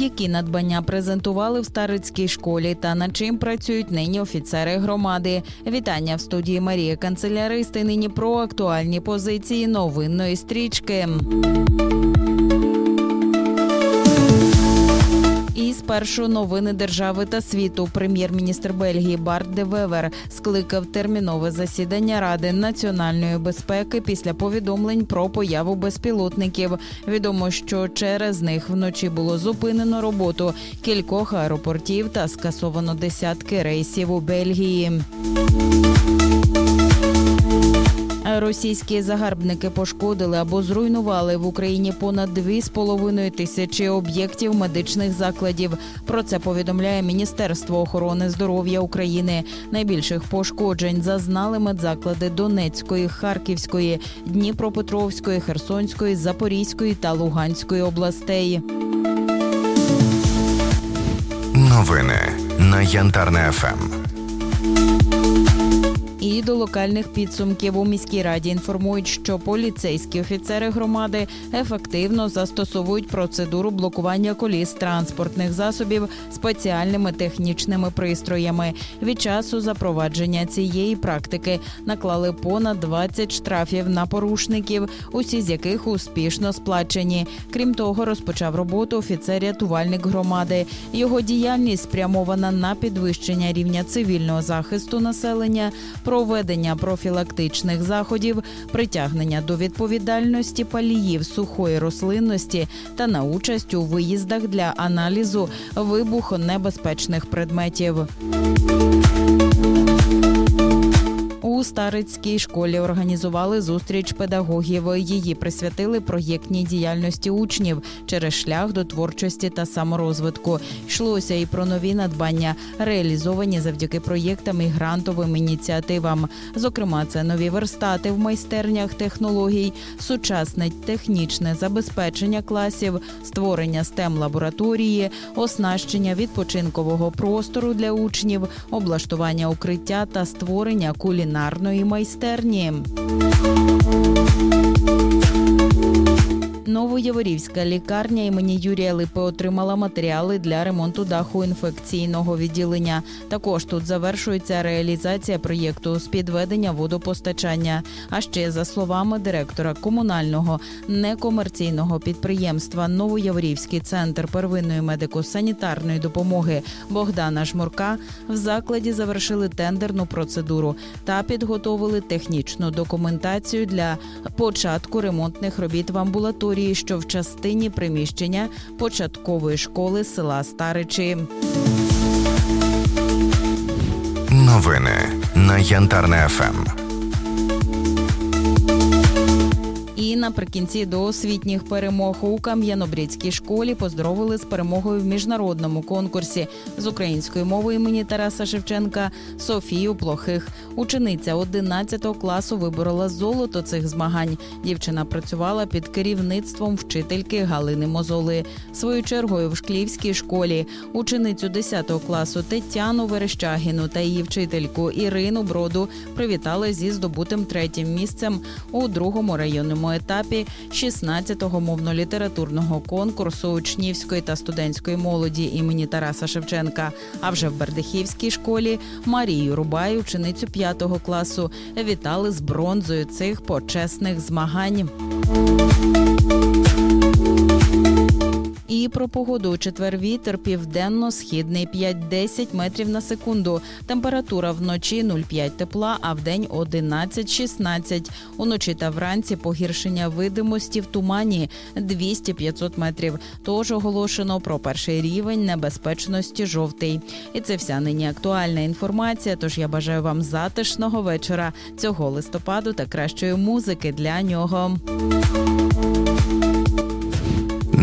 Які надбання презентували в старицькій школі та над чим працюють нині офіцери громади? Вітання в студії Марія Канцеляристи. Нині про актуальні позиції новинної стрічки. Спершу новини держави та світу. Прем'єр-міністр Бельгії Барт де Вевер скликав термінове засідання Ради національної безпеки після повідомлень про появу безпілотників. Відомо, що через них вночі було зупинено роботу кількох аеропортів та скасовано десятки рейсів у Бельгії. Російські загарбники пошкодили або зруйнували в Україні понад 2,5 тисячі об'єктів медичних закладів. Про це повідомляє Міністерство охорони здоров'я України. Найбільших пошкоджень зазнали медзаклади Донецької, Харківської, Дніпропетровської, Херсонської, Запорізької та Луганської областей. Новини на Янтарне ФМ. І до локальних підсумків у міській раді інформують, що поліцейські офіцери громади ефективно застосовують процедуру блокування коліс транспортних засобів спеціальними технічними пристроями. Від часу запровадження цієї практики наклали понад 20 штрафів на порушників, усі з яких успішно сплачені. Крім того, розпочав роботу офіцер-рятувальник громади. Його діяльність спрямована на підвищення рівня цивільного захисту населення проведення профілактичних заходів, притягнення до відповідальності паліїв сухої рослинності та на участь у виїздах для аналізу вибухонебезпечних предметів. У Старицькій школі організували зустріч педагогів. Її присвятили проєктній діяльності учнів через шлях до творчості та саморозвитку. Йшлося і про нові надбання, реалізовані завдяки проєктам і грантовим ініціативам. Зокрема, це нові верстати в майстернях технологій, сучасне технічне забезпечення класів, створення stem лабораторії, оснащення відпочинкового простору для учнів, облаштування укриття та створення кулінарної майстерні. Новояворівська лікарня імені Юрія Липи отримала матеріали для ремонту даху інфекційного відділення. Також тут завершується реалізація проєкту з підведення водопостачання. А ще за словами директора комунального некомерційного підприємства Новояворівський центр первинної медико-санітарної допомоги Богдана Жмурка в закладі завершили тендерну процедуру та підготовили технічну документацію для початку ремонтних робіт в амбулаторії, що в частині приміщення початкової школи села Старичі. Новини на Янтарне ФМ. І наприкінці до освітніх перемог у Кам'янобрідській школі поздоровили з перемогою в міжнародному конкурсі з української мови імені Тараса Шевченка Софію Плохих. Учениця 11 класу виборола золото цих змагань. Дівчина працювала під керівництвом вчительки Галини Мозоли. Свою чергою в шклівській школі ученицю 10 класу Тетяну Верещагіну та її вчительку Ірину Броду привітали зі здобутим третім місцем у другому районному етапі 16-го мовно-літературного конкурсу учнівської та студентської молоді імені Тараса Шевченка. А вже в Бердихівській школі Марію Рубай, ученицю 5 класу, вітали з бронзою цих почесних змагань. Про погоду у четвер вітер південно-східний 5-10 метрів на секунду. Температура вночі 0,5 тепла, а вдень 11-16. Уночі та вранці погіршення видимості в тумані 200-500 метрів. Тож оголошено про перший рівень небезпечності жовтий. І це вся нині актуальна інформація. Тож я бажаю вам затишного вечора цього листопаду та кращої музики для нього.